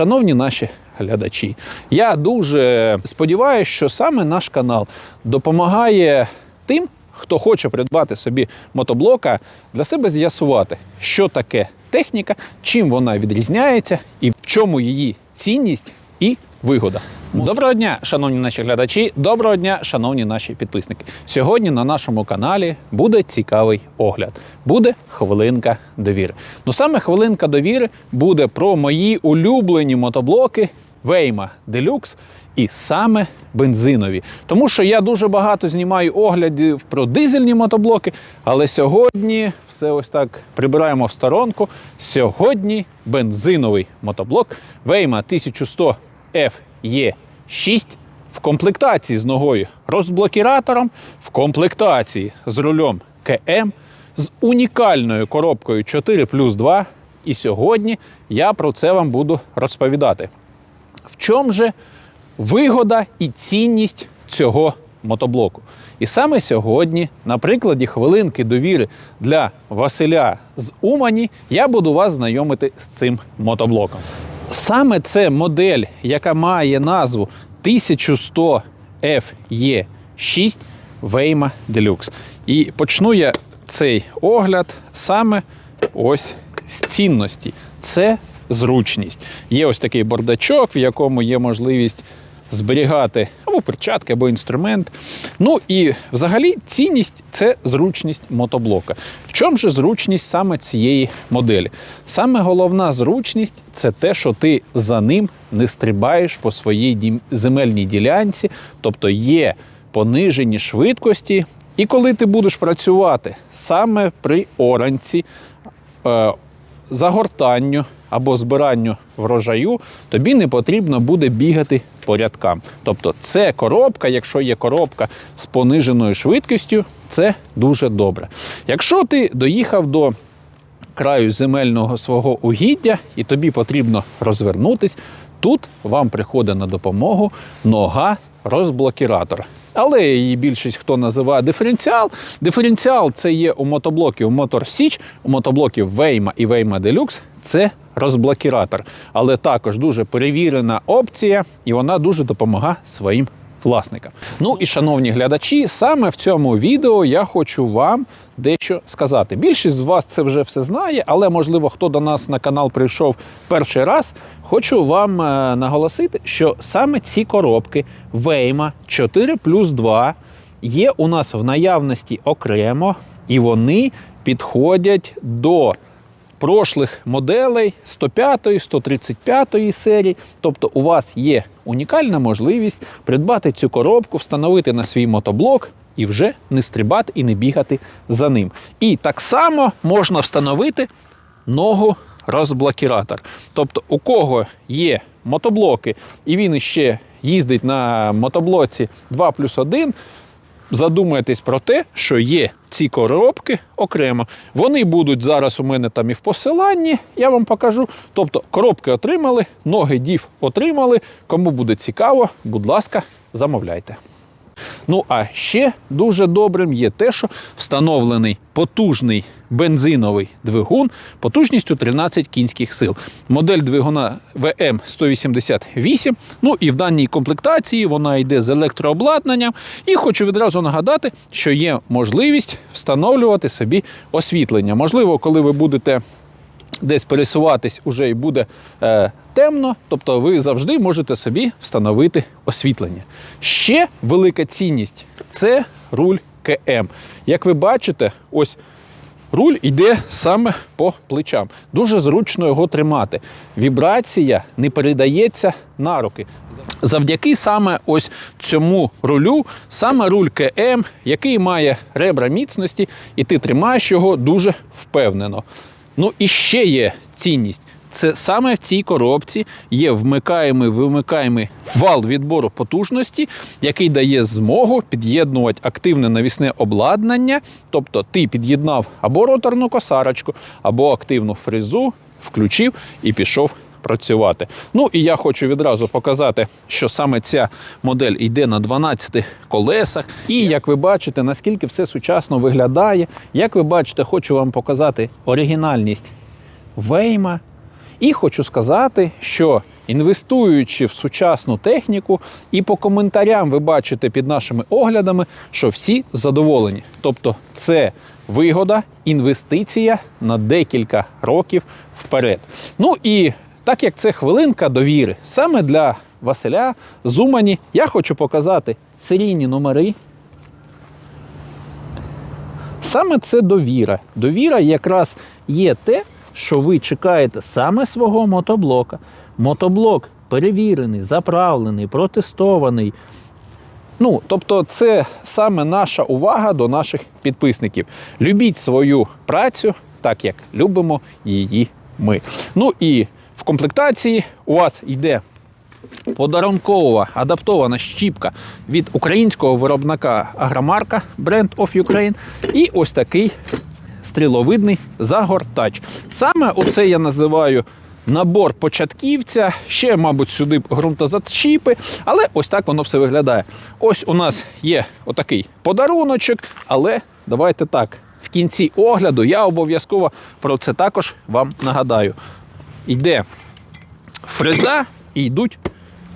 Шановні наші глядачі, я дуже сподіваюся, що саме наш канал допомагає тим, хто хоче придбати собі мотоблока, для себе з'ясувати, що таке техніка, чим вона відрізняється і в чому її цінність і вигода. Доброго дня, шановні наші глядачі. Доброго дня, шановні наші підписники. Сьогодні на нашому каналі буде цікавий огляд. Буде хвилинка довіри. Ну саме хвилинка довіри буде про мої улюблені мотоблоки Вейма Deluxe і саме бензинові. Тому що я дуже багато знімаю оглядів про дизельні мотоблоки, але сьогодні все ось так прибираємо в сторонку. Сьогодні бензиновий мотоблок Вейма 1100 FE6 в комплектації з ногою розблокіратором, в комплектації з рулем КМ, з унікальною коробкою 4 плюс 2. І сьогодні я про це вам буду розповідати. В чому же вигода і цінність цього мотоблоку? І саме сьогодні, на прикладі хвилинки довіри для Василя з Умані, я буду вас знайомити з цим мотоблоком. Саме це модель, яка має назву 1100 FE6 Вейма Deluxe. І почну я цей огляд саме ось з цінності. Це зручність. Є ось такий бардачок, в якому є можливість зберігати або перчатки, або інструмент. Ну і взагалі цінність це зручність мотоблока. В чому же зручність саме цієї моделі? Саме головна зручність це те, що ти за ним не стрибаєш по своїй земельній ділянці, тобто є понижені швидкості. І коли ти будеш працювати саме при оранці, е, загортанню або збиранню врожаю, тобі не потрібно буде бігати по рядкам. Тобто, це коробка, якщо є коробка з пониженою швидкістю, це дуже добре. Якщо ти доїхав до краю земельного свого угіддя і тобі потрібно розвернутись, тут вам приходить на допомогу нога розблокіратора. Але її більшість хто називає диференціал. Диференціал це є у мотоблоків Motor Січ, у мотоблоків Вейма і Вейма Deluxe це розблокіратор. Але також дуже перевірена опція, і вона дуже допомагає своїм власникам. Ну і шановні глядачі, саме в цьому відео я хочу вам дещо сказати. Більшість з вас це вже все знає, але можливо, хто до нас на канал прийшов перший раз. Хочу вам е, наголосити, що саме ці коробки Вейма 4 плюс 2 є у нас в наявності окремо, і вони підходять до прошлих моделей 105, 135 серії. Тобто у вас є унікальна можливість придбати цю коробку, встановити на свій мотоблок і вже не стрибати і не бігати за ним. І так само можна встановити ногу розблокіратор. Тобто, у кого є мотоблоки, і він ще їздить на мотоблоці 2 плюс 1, задумайтесь про те, що є ці коробки окремо. Вони будуть зараз у мене там і в посиланні, я вам покажу. Тобто коробки отримали, ноги дів отримали. Кому буде цікаво, будь ласка, замовляйте. Ну а ще дуже добрим є те, що встановлений потужний бензиновий двигун потужністю 13 кінських сил. Модель двигуна ВМ 188. Ну і в даній комплектації вона йде з електрообладнанням. І хочу відразу нагадати, що є можливість встановлювати собі освітлення. Можливо, коли ви будете десь пересуватись уже і буде е, темно, тобто ви завжди можете собі встановити освітлення. Ще велика цінність це руль КМ. Як ви бачите, ось руль йде саме по плечам. Дуже зручно його тримати. Вібрація не передається на руки. Завдяки саме ось цьому рулю, саме руль КМ, який має ребра міцності, і ти тримаєш його дуже впевнено. Ну і ще є цінність. Це саме в цій коробці є вмикаємий вимикаємий вал відбору потужності, який дає змогу під'єднувати активне навісне обладнання. Тобто ти під'єднав або роторну косарочку, або активну фрезу, включив і пішов працювати. Ну і я хочу відразу показати, що саме ця модель йде на 12 колесах. І як ви бачите, наскільки все сучасно виглядає. Як ви бачите, хочу вам показати оригінальність Вейма. І хочу сказати, що інвестуючи в сучасну техніку, і по коментарям ви бачите під нашими оглядами, що всі задоволені. Тобто, це вигода, інвестиція на декілька років вперед. Ну і так як це хвилинка довіри, саме для Василя Зумані я хочу показати серійні номери. Саме це довіра. Довіра якраз є те, що ви чекаєте саме свого мотоблока. Мотоблок перевірений, заправлений, протестований. Ну, тобто, це саме наша увага до наших підписників. Любіть свою працю так, як любимо її ми. Ну і в комплектації у вас йде подарункова адаптована щіпка від українського виробника Агромарка Brand of Ukraine. І ось такий стріловидний загортач. Саме оце я називаю набор початківця. Ще, мабуть, сюди б ґрунтозащіпи, але ось так воно все виглядає. Ось у нас є отакий подаруночок, але давайте так. В кінці огляду я обов'язково про це також вам нагадаю. Йде фреза і йдуть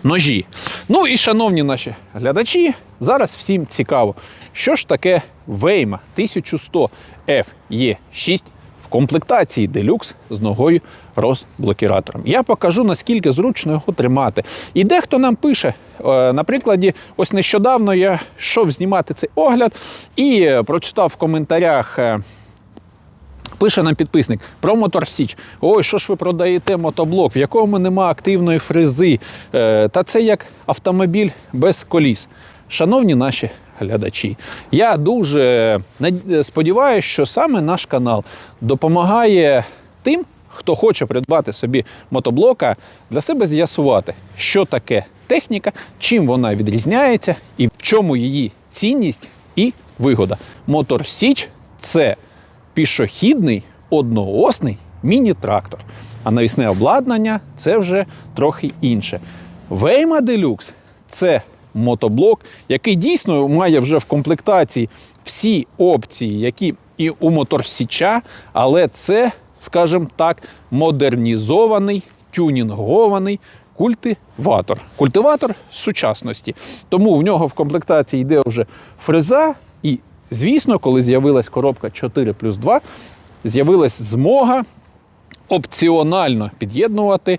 ножі. Ну і, шановні наші глядачі, зараз всім цікаво, що ж таке Вейма 1100 FE6 в комплектації делюкс з ногою розблокіратором. Я покажу, наскільки зручно його тримати. І дехто нам пише, е, на прикладі, ось нещодавно я йшов знімати цей огляд і е, прочитав в коментарях. Е, Пише нам підписник про Мотор Січ. Ой, що ж ви продаєте мотоблок, в якому нема активної фрези. Е, та це як автомобіль без коліс. Шановні наші глядачі, я дуже сподіваюся, що саме наш канал допомагає тим, хто хоче придбати собі мотоблока, для себе з'ясувати, що таке техніка, чим вона відрізняється і в чому її цінність і вигода. Мотор Січ це пішохідний одноосний міні-трактор. А навісне обладнання це вже трохи інше. Вейма Deluxe – це мотоблок, який дійсно має вже в комплектації всі опції, які і у моторсіча, але це, скажімо так, модернізований, тюнінгований культиватор. Культиватор сучасності. Тому в нього в комплектації йде вже фреза і Звісно, коли з'явилась коробка 4 плюс 2, з'явилась змога опціонально під'єднувати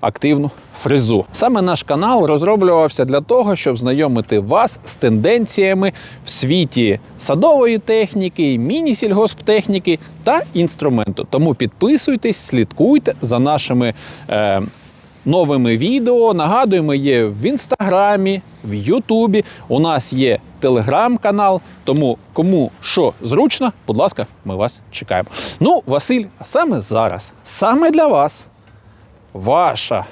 активну фрезу. Саме наш канал розроблювався для того, щоб знайомити вас з тенденціями в світі садової техніки, міні-сільгосптехніки та інструменту. Тому підписуйтесь, слідкуйте за нашими. Е, новими відео. Нагадуємо, є в інстаграмі, в Ютубі. У нас є телеграм-канал. Тому кому що зручно, будь ласка, ми вас чекаємо. Ну, Василь, а саме зараз, саме для вас, ваша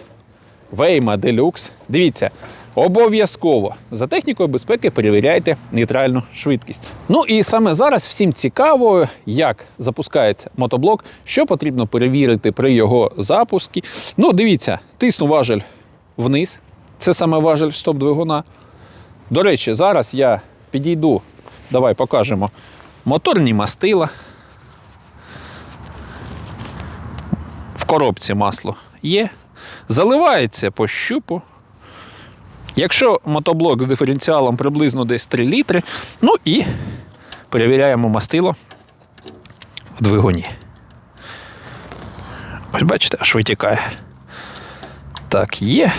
Вейма Делюкс. Дивіться. Обов'язково за технікою безпеки перевіряйте нейтральну швидкість. Ну і саме зараз всім цікаво, як запускається мотоблок, що потрібно перевірити при його запуску. Ну, дивіться, тисну важель вниз. Це саме важель стоп-двигуна. До речі, зараз я підійду, давай покажемо моторні мастила. В коробці масло є. Заливається по щупу. Якщо мотоблок з диференціалом приблизно десь 3 літри, ну і перевіряємо мастило в двигуні. Ось бачите, аж витікає. Так, є.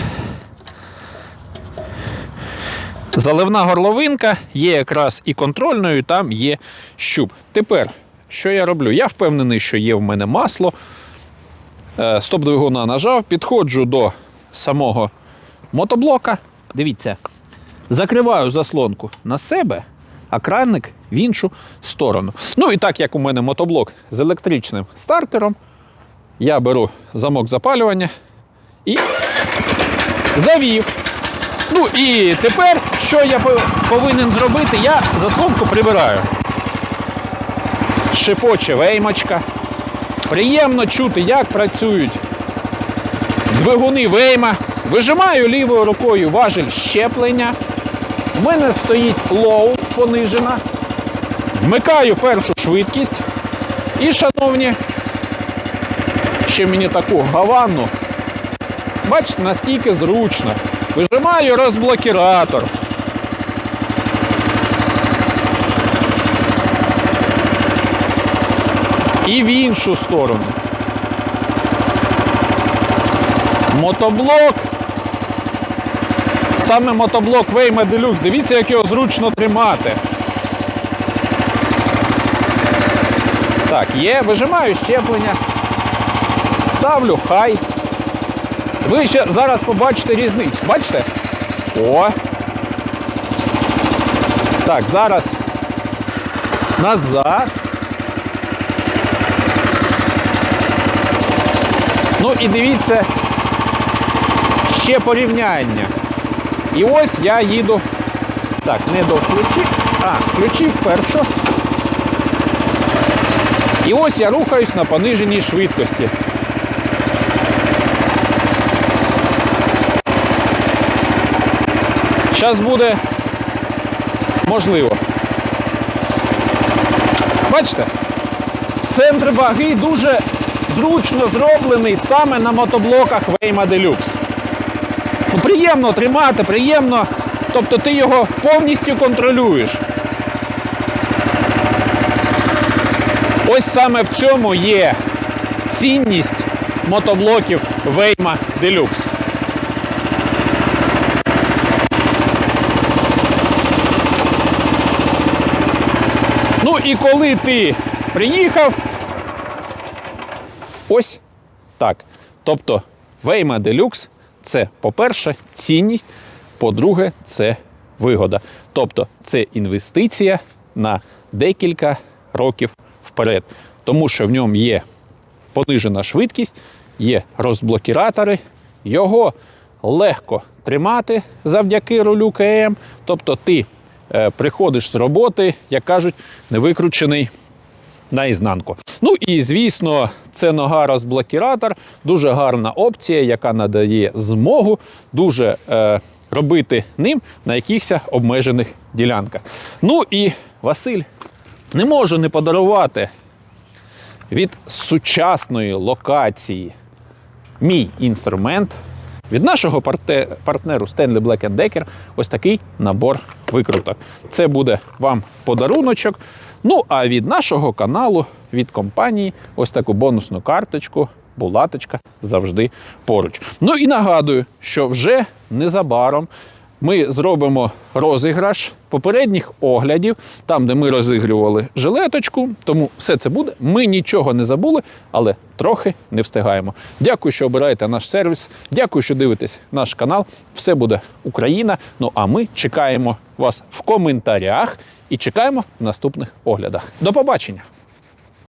Заливна горловинка є якраз і контрольною, там є щуп. Тепер, що я роблю? Я впевнений, що є в мене масло. Е, Стоп двигуна нажав, підходжу до самого мотоблока. Дивіться, закриваю заслонку на себе, а кранник в іншу сторону. Ну і так як у мене мотоблок з електричним стартером, я беру замок запалювання і завів. Ну і тепер, що я повинен зробити, я заслонку прибираю. Шипоче веймочка. Приємно чути, як працюють двигуни вейма. Вижимаю лівою рукою важель щеплення. У мене стоїть лоу понижена. Вмикаю першу швидкість. І, шановні, ще мені таку гаванну Бачите, наскільки зручно. Вижимаю розблокіратор. І в іншу сторону. Мотоблок. Саме мотоблок Waymo Deluxe. Дивіться, як його зручно тримати. Так, є, вижимаю щеплення. Ставлю хай. Ви ще зараз побачите різницю. Бачите? О. Так, зараз назад. Ну і дивіться ще порівняння. І ось я їду. Так, не до ключі. А, ключі вперше. І ось я рухаюсь на пониженій швидкості. Зараз буде можливо. Бачите? Центр ваги дуже зручно зроблений саме на мотоблоках Waymo Deluxe. Ну, приємно тримати, приємно. Тобто ти його повністю контролюєш. Ось саме в цьому є цінність мотоблоків Waymo Deluxe. Ну і коли ти приїхав, ось так. Тобто Waymo Deluxe це, по-перше, цінність, по-друге, це вигода. Тобто це інвестиція на декілька років вперед. Тому що в ньому є понижена швидкість, є розблокіратори, його легко тримати завдяки рулю КМ. Тобто ти е, приходиш з роботи, як кажуть, не викручений наізнанку. Ну і звісно, це нога розблокіратор, дуже гарна опція, яка надає змогу дуже е, робити ним на якихось обмежених ділянках. Ну і Василь не можу не подарувати від сучасної локації мій інструмент. Від нашого партнеру Stanley Black Decker ось такий набор викруток. Це буде вам подаруночок. Ну, а від нашого каналу, від компанії, ось таку бонусну карточку, булаточка завжди поруч. Ну і нагадую, що вже незабаром ми зробимо розіграш попередніх оглядів, там, де ми розігрували жилеточку. Тому все це буде. Ми нічого не забули, але трохи не встигаємо. Дякую, що обираєте наш сервіс. Дякую, що дивитесь наш канал. Все буде Україна. Ну а ми чекаємо вас в коментарях і чекаємо в наступних оглядах. До побачення!